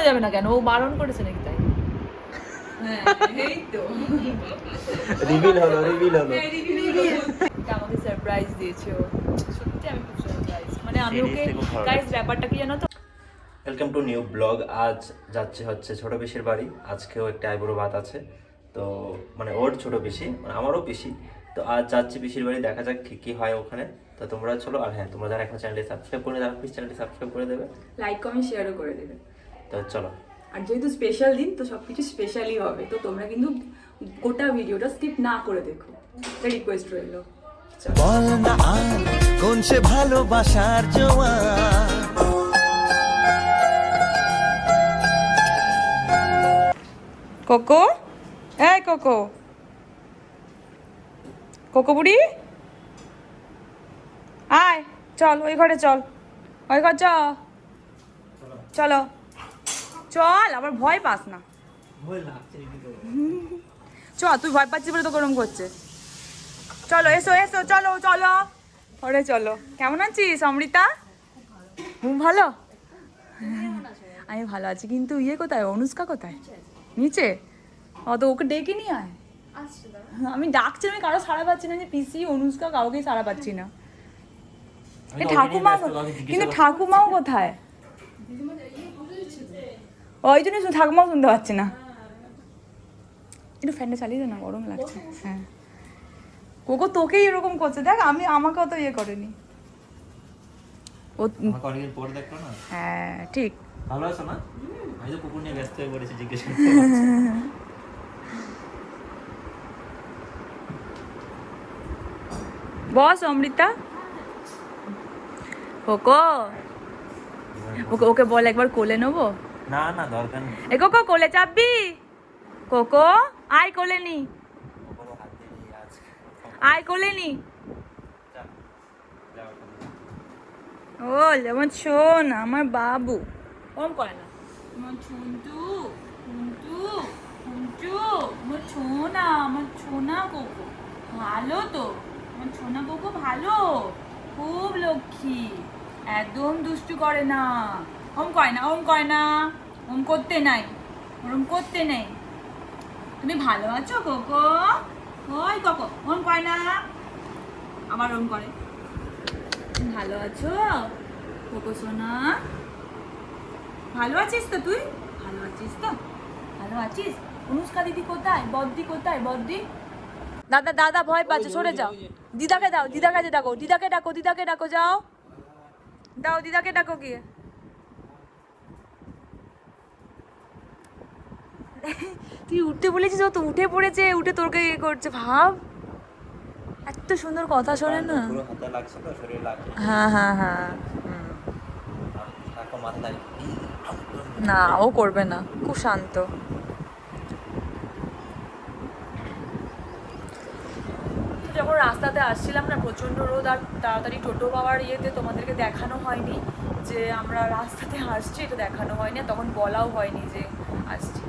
করে যাবে না কেন? ও বারণ করেছে নাকি তাই? হ্যাঁ এই তো। রিভিল হলো রিভিল হলো। আমাকে সারপ্রাইজ দিয়েছে ও? সত্যি আমি খুব সারপ্রাইজ মানে আমি ওকে Seriously খুব ভালো গাইস ব্যাপারটা কি জানো তো? ওয়েলকাম টু নিউ ব্লগ আজ যাচ্ছে হচ্ছে ছোট পিসির বাড়ি। আজকেও একটা আইবুড়ো ভাত আছে। তো মানে ওর ছোট পিসি মানে আমারও পিসি। তো আজ যাচ্ছি পিসির বাড়ি দেখা যাক কি কি হয় ওখানে। তো তোমরা চলো আর হ্যাঁ তোমরা যারা এখন চ্যানেলটি সাবস্ক্রাইব করে তারা প্লিজ চ্যানেলটি সাবস্ক্রাইব করে দেবে। লাইক কমেন্ট শেয়ারও করে দেবে। তো চলো। আর যেহেতু স্পেশাল দিন তো সব কিছু স্পেশালই হবে। তো তোমরা কিন্তু গোটা ভিডিওটা স্কিপ না করে দেখো। এটা রিকোয়েস্ট রইল। চলো। বল না আর কোন সে ভালোবাসার জোয়ার কোকো? এই কোকো। কোকো বুড়ি? আয় চল ওই ঘরে চল। ওই ঘর চ। চলো। চল আবার ভয় পাস না। চ তুই ভয় পাচ্ছিস বলে তো গরম করছে। চলো এসো এসো চলো চলো। ঘরে চলো কেমন আছিস অমৃতা? ঘুম ভালো? আমি ভালো আছি কিন্তু ইয়ে কোথায় অনুষ্কা কোথায়? নিচে? ও তো ওকে ডেকে নিয়ে আয়। আমি ডাকছি আমি কারও সাড়া পাচ্ছি না যে পিসি অনুষ্কা কাউকেই সাড়া পাচ্ছি না। ঠাকুমা কিন্তু ঠাকুমাও কোথায়? ওই জন্য শুধু ঠাকুমাও শুনতে পাচ্ছি না। একটু ফ্যানটা চালিয়ে দে না গরম লাগছে। হ্যাঁ। কোকো তোকেই এরকম করছে। দেখ আমি আমাকে অত ইয়ে করেনি। ও অনেকদিন পরে দেখল না? হ্যাঁ ঠিক। ভালো আছো না আমি তো কুকুর নিয়ে ব্যস্ত হয়ে পড়েছি জিজ্ঞেস বস অমৃতা? কোকো? ওকে ওকে বল একবার কোলে নেব? না না দরকার নেই। এ কোকো কোলে চাপবি? কোকো আয় কোলে নি। আয় কোলে নি। ও যেমন শোন আমার বাবু। ওম করে না। আমার ছুন্টু ছুন্টু ছুন্টু আমার ছোনা আমার ছোনা কোকো। ভালো তো। আমার ছোনা কোকো ভালো। খুব লক্ষ্মী। একদম দুষ্টু করে না। ওম করে না ওম করে না। ওম করতে নাই ওরম করতে নেই। তুমি ভালো আছো কোকো? ওই কোকো ওম করে না। আবার ওরম করে। ভালো আছো? কোকো সোনা? ভালো আছিস তো তুই? ভালো আছিস তো? ভালো আছিস? অনুষ্কা দিদি কোথায়? বদ্দি কোথায়? বদ্দি? দাদা দাদা ভয় পাচ্ছে সরে যাও। দিদাকে দাও দিদাকে কাছে ডাকো দিদাকে ডাকো দিদাকে ডাকো যাও। দাও দিদাকে ডাকো গিয়ে। তুই উঠতে বলেছিস তো উঠে পড়েছে উঠে তোরকে ইয়ে করছে ভাব। এত সুন্দর কথা শোনে না। পুরো হাতে লাগছে তো শরীরে লাগছে। হ্যাঁ হ্যাঁ হ্যাঁ না ও করবে না খুব শান্ত। যখন রাস্তাতে আসছিলাম না প্রচণ্ড রোদ আর তাড়াতাড়ি টোটো পাওয়ার ইয়েতে তোমাদেরকে দেখানো হয়নি যে আমরা রাস্তাতে আসছি এটা দেখানো হয়নি তখন বলাও হয়নি যে আসছি।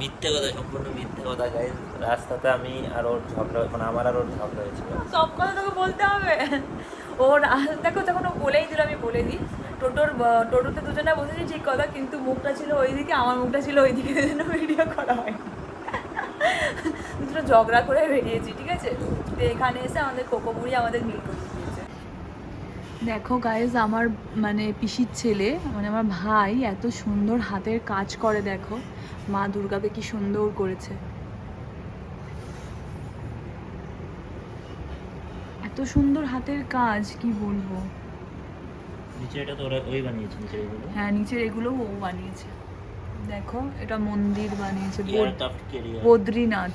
মিথ্যে কথা, সম্পূর্ণ মিথ্যে কথা গাইজ রাস্তাতে আমি আর ওর ঝগড়া মানে আমার আর ওর ঝগড়া হয়েছিল। সব কথা তোকে বলতে হবে? ও দেখো তখন ও বলেই দিল, আমি বলে দিই। টোটোর টোটোতে দুজনে বসেছি, ঠিক কথা, কিন্তু মুখটা ছিল ওইদিকে, আমার মুখটা ছিল ওইদিকে জন্য ভিডিও করা হয়নি। দুটো ঝগড়া করে বেরিয়েছি, ঠিক আছে? তো এখানে এসে আমাদের কোকোমুড়ি আমাদের মিল করে দিয়েছে দেখো গাইজ আমার মানে পিসির ছেলে মানে আমার ভাই এত সুন্দর হাতের কাজ করে দেখো। মা দুর্গাকে কি সুন্দর করেছে। এত সুন্দর হাতের কাজ কি বলব? নিচে এটা তো ওরা ওই বানিয়েছে নিচে এগুলো? হ্যাঁ নিচের এগুলো ও বানিয়েছে। দেখো এটা মন্দির বানিয়েছে। বদ্রীনাথ।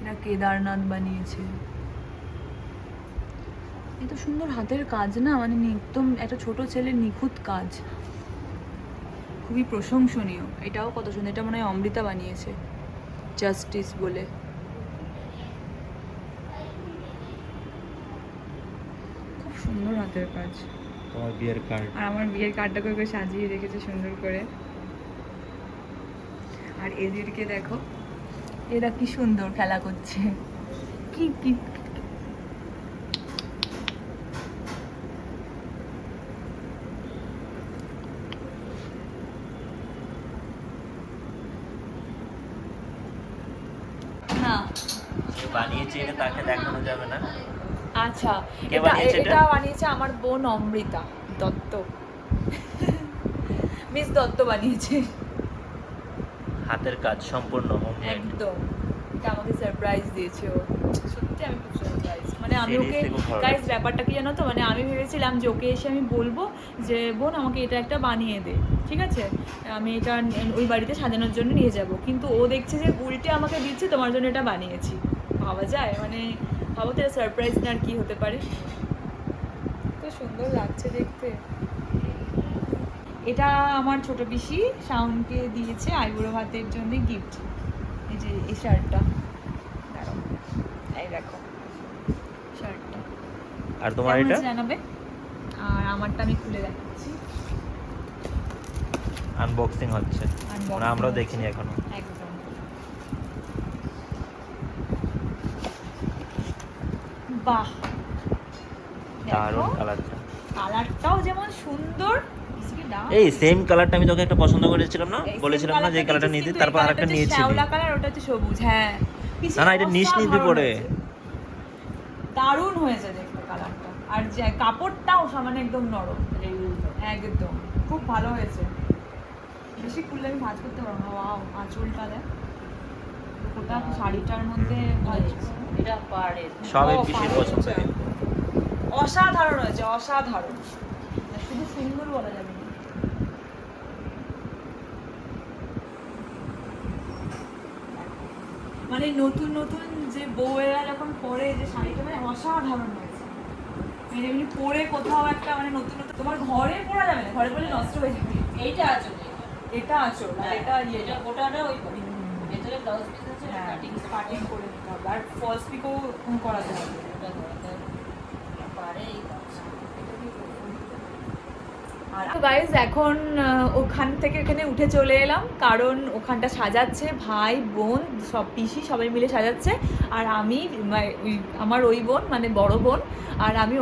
এটা কেদারনাথ বানিয়েছে। এত সুন্দর হাতের কাজ না মানে একদম একটা ছোট ছেলের নিখুঁত কাজ। খুবই প্রশংসনীয়। এটাও কত সুন্দর এটা মনে হয় অমৃতা বানিয়েছে। জাস্টিস বলে। খুব সুন্দর হাতের কাজ। তোমার বিয়ের কার্ড আর আমার বিয়ের কার্ডটাকে ওকে সাজিয়ে রেখেছে সুন্দর করে। আর এদেরকে দেখো এরা কি সুন্দর খেলা করছে। কি কি বানিয়েছে তাকে দেখানো যাবে না। আচ্ছা বানিয়েছে আমার বোন অমৃতা দত্ত। মিস দত্ত বানিয়েছে। হাতের কাজ সম্পূর্ণ হোমমেড একদম। এটা আমাকে সারপ্রাইজ দিয়েছে ও। সত্যি আমি খুব সারপ্রাইজ মানে আমি ওকে গাইজ ব্যাপারটা কি জানো তো? মানে আমি ভেবেছিলাম যে ওকে এসে আমি বলব যে বোন আমাকে এটা একটা বানিয়ে দে। ঠিক আছে? আমি এটা ওই বাড়িতে সাজানোর জন্য নিয়ে যাব। কিন্তু ও দেখছে যে উল্টে আমাকে দিচ্ছে তোমার জন্য এটা বানিয়েছি। ভাবা যায়। মানে ভাবো তো সারপ্রাইজ না আর কি হতে পারে। তো সুন্দর লাগছে দেখতে। এটা আমার ছোট পিসি শাওনকে দিয়েছে আইবুড়ো ভাতের জন্য গিফট এই যে এই শার্টটা। দাঁড়াও এই দেখো শার্টটা। আর তোমার এটা? জানাবে? আর আমারটা আমি খুলে দেখাচ্ছি। আনবক্সিং হচ্ছে। মানে আমরাও দেখিনি এখনও। একদম। বাহ! দারুণ কালারটা কালারটাও যেমন সুন্দর। এই সেম কালারটা আমি তোকে একটা পছন্দ করেছিলাম না? বলেছিলাম না যে কালারটা নিতে তারপর আরেকটা হচ্ছে শ্যাওলা কালার ওটা হচ্ছে সবুজ হ্যাঁ। না, না, এটা নিস অসাধারণ পরে। হয়েছে। দারুণ হয়েছে দেখতে কালারটা আর যে কাপড়টাও সমান একদম নরম। একদম। খুব ভালো হয়েছে। বেশি খুললে আমি ভাজ করতে পারব না। ওয়াও আঁচলটা দেখ। ওটা শাড়িটার মধ্যে এটা পাড়ের সবই পিসির পছন্দ। এটা। অসাধারণ হয়েছে অসাধারণ। শুধু সুন্দর বলা যাবে না মানে নতুন নতুন যে বউয়েরা যখন পরে যে শাড়িটা মানে অসাধারণ হয়েছে। মানে এমনি পরে কোথাও একটা মানে নতুন নতুন তোমার ঘরে পরা যাবে না ঘরে পরে নষ্ট হয়ে যাবে। এইটা আছে এটা আছো আর এটা ইয়ে এটা গোটাটা ওই ভেতরে ব্লাউজ পিস আছে হ্যাঁ। কাটিং কাটিং করে নিতে হবে। আর ফলস পিকও করাতে হবে পাড়ে এই আর গাইজ এখন ওখান থেকে এখানে উঠে চলে এলাম কারণ ওখানটা সাজাচ্ছে ভাই বোন সব পিসি সবাই মিলে সাজাচ্ছে। আর আমি আমার ওই বোন মানে বড় বোন আর আমি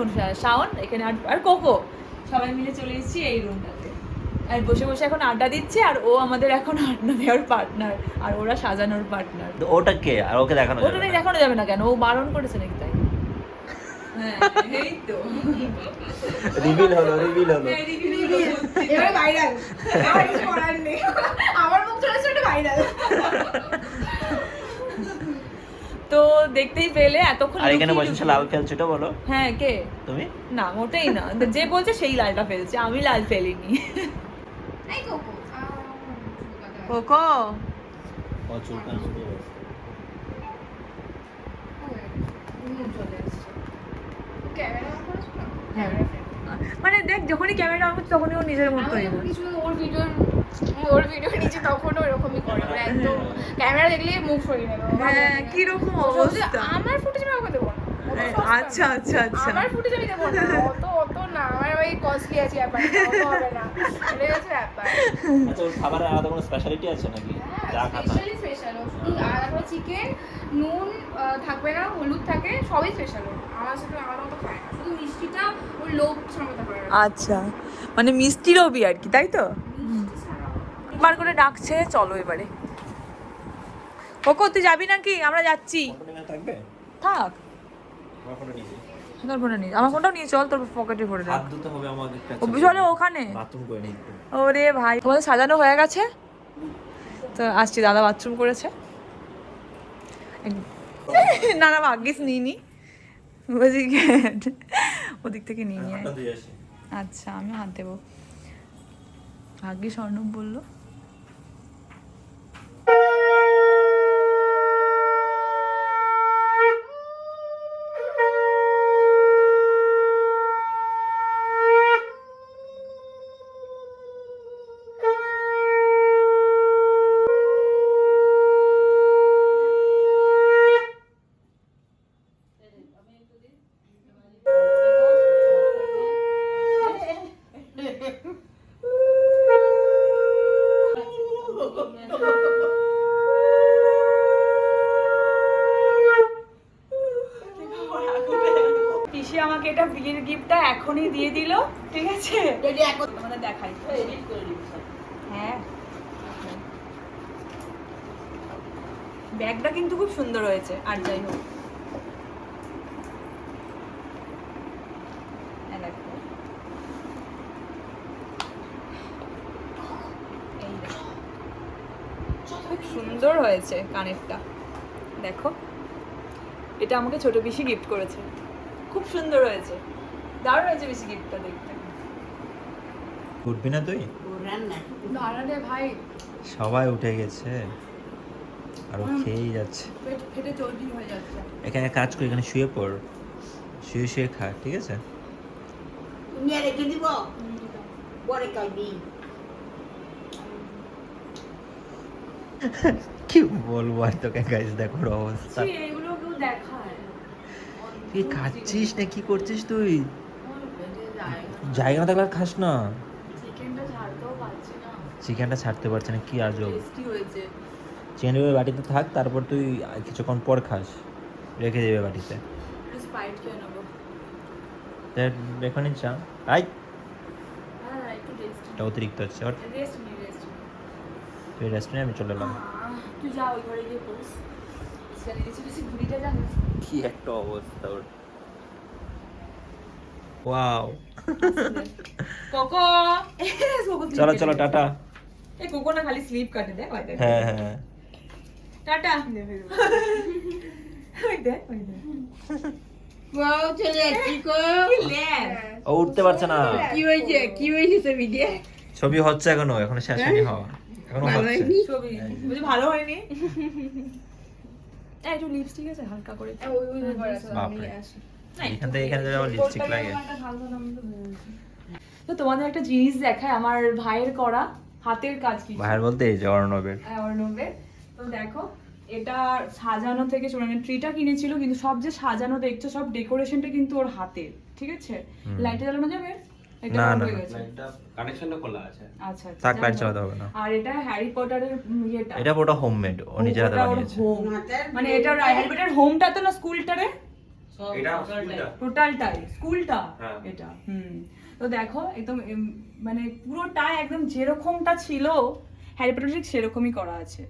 শাওন এখানে আর আর কোকো সবাই মিলে চলে এসেছি এই রুমটাতে আর বসে বসে এখন আড্ডা দিচ্ছে আর ও আমাদের এখন আড্ডা দেওয়ার পার্টনার আর ওরা সাজানোর পার্টনার ওটা কে? আর ওকে দেখানো ওটা যাবে না। দেখানো যাবে না কেন? ও বারণ করেছে নাকি রিভিল হলো রিভিল হলো। এবারে ভাইরাল আমার কিছু করার নেই। আমার মুখ চলেছে ওটা ভাইরাল তো দেখতেই পেলে এতক্ষণ আর এখানে বসে লাল ওটা বলো। হ্যাঁ কে? তুমি? না মোটেই না। যে বলছে সেই লালটা ফেলছে আমি লাল ফেলিনি। কোকো ও চুল কান শুরু হয়েছে। ক্যামেরা অন করেছ না হ্যাঁ। মানে দেখ যখনই ক্যামেরা অন করছে তখনই ও নিজের মতো হয়ে কিছু ওর ভিডিও ওর ভিডিও নিচে তখন ওরকমই করে। মানে একদম ক্যামেরা দেখলে মুখ সরিয়ে নেবে হ্যাঁ কীরকম অবস্থা? আমার ফুটেজ আমি ওকে দেবো হ্যাঁ, আচ্ছা আচ্ছা আচ্ছা। আমার ফুটেজ আমি দেবো না। অত অত না। আমার ওই কস্টলি আছে ব্যাপারটা অত হবে না। এটাই হচ্ছে ব্যাপার। আচ্ছা ওর খাবারের আলাদা কোনো স্পেশালিটি আছে নাকি? যা খাতা স্পেশালি স্পেশাল শুধু আলাদা চিকেন নুন থাকবে না হলুদ থাকে সবই স্পেশাল আমার সাথে আমার মতো খায় না শুধু মিষ্টিটা ওর লোভ সামলাতে পারে আচ্ছা মানে মিষ্টি রবি আর কি তাই তো? মিষ্টি বার করে ডাকছে চলো এবারে। কোকো তুই যাবি নাকি? আমরা যাচ্ছি। থাকবে? থাক। তোর ফোনটা নিয়ে আমার ফোনটাও নিয়ে চল তোর পকেটে ভরে হবে চলো ওখানে। বাথরুম করে নিই ওরে ভাই তোমাদের সাজানো হয়ে গেছে? তো আসছি দাদা বাথরুম করেছে। না না ভাগ্যিস নিইনি। বলছি ওদিক থেকে নিয়ে নিয়ে আচ্ছা আমি হাত দেবো। ভাগ্যিস অর্ণব বলল। পিসি আমাকে এটা বিয়ের গিফটটা এখনই দিয়ে দিল ঠিক আছে? তোমাদের দেখাই। হ্যাঁ। ব্যাগটা কিন্তু খুব সুন্দর হয়েছে আর যাই হোক। হ্যাঁ, খুব সুন্দর হয়েছে কানেরটা। দেখো। এটা আমাকে ছোট বেশি গিফট করেছে। খুব সুন্দর হয়েছে। দারুণ হয়েছে পিসি গিফটটা দেখতে। উঠবি না তুই? দাঁড়া রে ভাই। সবাই উঠে গেছে। আর ও খেয়েই যাচ্ছে। পেট ফেটে চর্বি হয়ে যাচ্ছে। এখানে কাজ করি এখানে শুয়ে পড়। শুয়ে শুয়ে খা ঠিক আছে? তুমি রেখে দিব? পরে খাইবি কি বলব আর তোকে গাইস দেখো ওর অবস্থা। এইগুলো কেউ দেখায়। কি খাচ্ছিস না কি করছিস তুই? জায়গা না থাকলে আর খাস না। চিকেনটা ছাড়তে পারছে না কি আজব চিকেন বাটিতে থাক তারপর তুই কিছুক্ষণ পর খাস। রেখে দেবে বাটিতে। এখনই চা। আই হ্যাঁ এটা অতিরিক্ত হচ্ছে ওর রেস্ট নি রেস্ট তুই রেস্টুরেন্টে আমি চলে এলাম। তুই যা ওই ঘরে গিয়ে বেশি কি একটা অবস্থা ওর। ওয়াও। কোকো! চলো চলো টাটা। এই কোকো না খালি স্লিপ কাটে দেখ ওই দেখ। হ্যাঁ হ্যাঁ। টাটা। ওই দেখ ওই দেখ। বউ চলে আসছি কো। ও উঠতে পারছে না। কি হয়েছে? কি হয়েছে ছবি দিয়ে ছবি হচ্ছে এখনও এখনও শেষ হয়নি হওয়া। এখনও হচ্ছে। ছবি। ভালো হয়নি? একটু লিপস্টিক আছে হালকা করে ওই ওই আছে আমি আসি। এখান থেকে এখানে যাবে লিপস্টিক লাগে। তো তোমাদের একটা জিনিস দেখায় আমার ভাইয়ের করা হাতের কাজ কি ভাইয়ের বলতে এই যে অর্ণবের। অর্ণবের। তো দেখো এটা সাজানো থেকে মানে ট্রিটা কিনেছিল কিন্তু সব যে সাজানো দেখছ সব ডেকোরেশনটা কিন্তু ওর হাতের ঠিক আছে? লাইটে জ্বালানো যাবে? না, না, হয়ে না। গেছে। কানেকশনটা খোলা আছে। আচ্ছা আচ্ছা, লাইট চালাতে হবে না। আর এটা হ্যারি পটারের ইয়েটা? এটা পুরোটা হোমমেড ও নিজের হাতে বানিয়েছে। মানে এটা হ্যারি পটারের হোমটা তো না স্কুলটারে এটা স্কুলটা টোটালটাই স্কুলটা হ্যাঁ। এটা হুম। তো দেখো একদম মানে পুরোটাই একদম যেরকমটা ছিল হ্যারি পটার ঠিক সেরকমই করা আছে।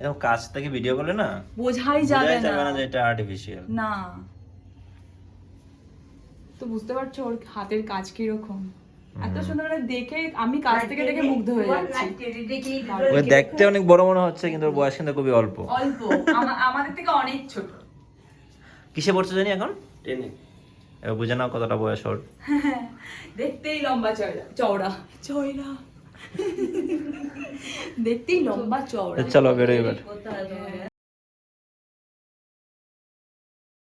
এরকম কাছ থেকে ভিডিও করলে না বোঝাই যাবে না। না এটা আর্টিফিশিয়াল না। তো বুঝতে পারছ ওর হাতের কাজ কীরকম? এত সুন্দর দেখে আমি কাছ থেকে দেখে মুগ্ধ হয়ে যাচ্ছি। দেখতে অনেক বড় মনে হচ্ছে কিন্তু ওর বয়স কিন্তু খুবই অল্প। অল্প। আমাদের থেকে অনেক ছোট। কিসে পড়ছে জানি এখন? টেনে এবার বুঝে নাও কতটা বয়স ওর। দেখতেই লম্বা চওড়া চওড়া চওড়া। দেখতেই লম্বা চওড়া। চলো বেরোই এবার।